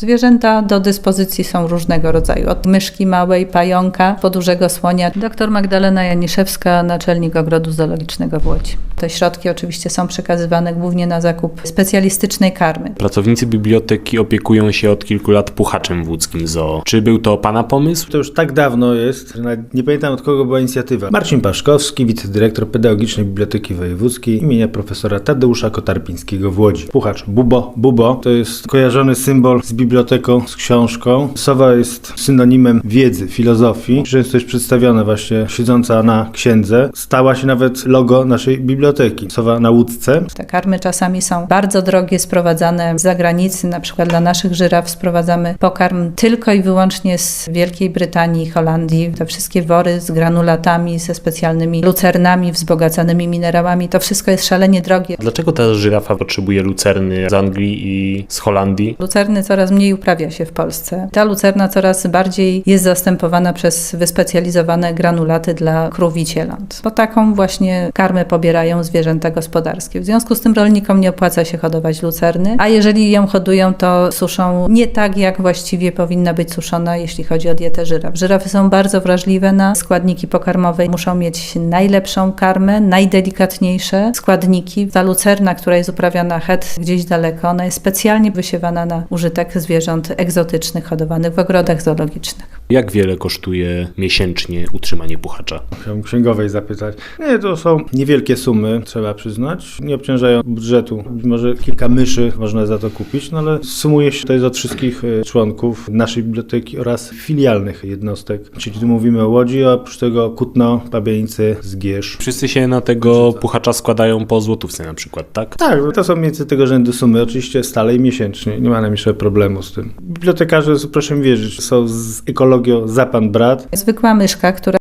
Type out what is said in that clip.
Zwierzęta do dyspozycji są różnego rodzaju, od myszki małej, pająka, po dużego słonia. Doktor Magdalena Janiszewska, naczelnik Ogrodu Zoologicznego w Łodzi. Te środki oczywiście są przekazywane głównie na zakup specjalistycznej karmy. Pracownicy biblioteki opiekują się od kilku lat puchaczem w łódzkim zoo. Czy był to Pana pomysł? To już tak dawno jest, że nawet nie pamiętam od kogo była inicjatywa. Marcin Paszkowski, wicedyrektor Pedagogicznej Biblioteki Wojewódzkiej imienia profesora Tadeusza Kotarpińskiego w Łodzi. Puchacz Bubo. Bubo to jest kojarzony symbol z biblioteką, z książką. Sowa jest synonimem wiedzy, filozofii. Często jest przedstawiona właśnie siedząca na księdze. Stała się nawet logo naszej biblioteki. Sowa na łódce. Te karmy czasami są bardzo drogie, sprowadzane z zagranicy. Na przykład dla naszych żyraf sprowadzamy pokarm tylko i wyłącznie z Wielkiej Brytanii i Holandii. Te wszystkie wory z granulatami, ze specjalnymi lucernami wzbogacanymi minerałami, to wszystko jest szalenie drogie. Dlaczego ta żyrafa potrzebuje lucerny z Anglii i z Holandii? Lucerny coraz mniej uprawia się w Polsce. Ta lucerna coraz bardziej jest zastępowana przez wyspecjalizowane granulaty dla krów i. Bo taką właśnie karmę pobierają zwierzęta gospodarskie. W związku z tym rolnikom nie opłaca się hodować lucerny, a jeżeli ją hodują, to suszą nie tak, jak właściwie powinna być suszona, jeśli chodzi o dietę żyraf. Żyrafy są bardzo wrażliwe na składniki pokarmowe. Muszą mieć najlepszą karmę, najdelikatniejsze składniki. Ta lucerna, która jest uprawiana het gdzieś daleko, ona jest specjalnie wysiewana na użytek zwierząt egzotycznych hodowanych w ogrodach zoologicznych. Jak wiele kosztuje miesięcznie utrzymanie puchacza? Chciałbym księgowej zapytać. Nie, to są niewielkie sumy, trzeba przyznać. Nie obciążają budżetu. Być może kilka myszy można za to kupić, no ale sumuje się to jest od wszystkich e, członków naszej biblioteki oraz filialnych jednostek. Czyli tu mówimy o Łodzi, a oprócz tego Kutno, Pabianice, Zgierz. Wszyscy się na tego puchacza składają po złotówce na przykład, tak? Tak, to są więcej tego rzędu sumy, oczywiście stale i miesięcznie. Nie ma najmniejszego problemu z tym. Bibliotekarze, proszę mi wierzyć, są z ekologią za pan brat. Zwykła myszka, która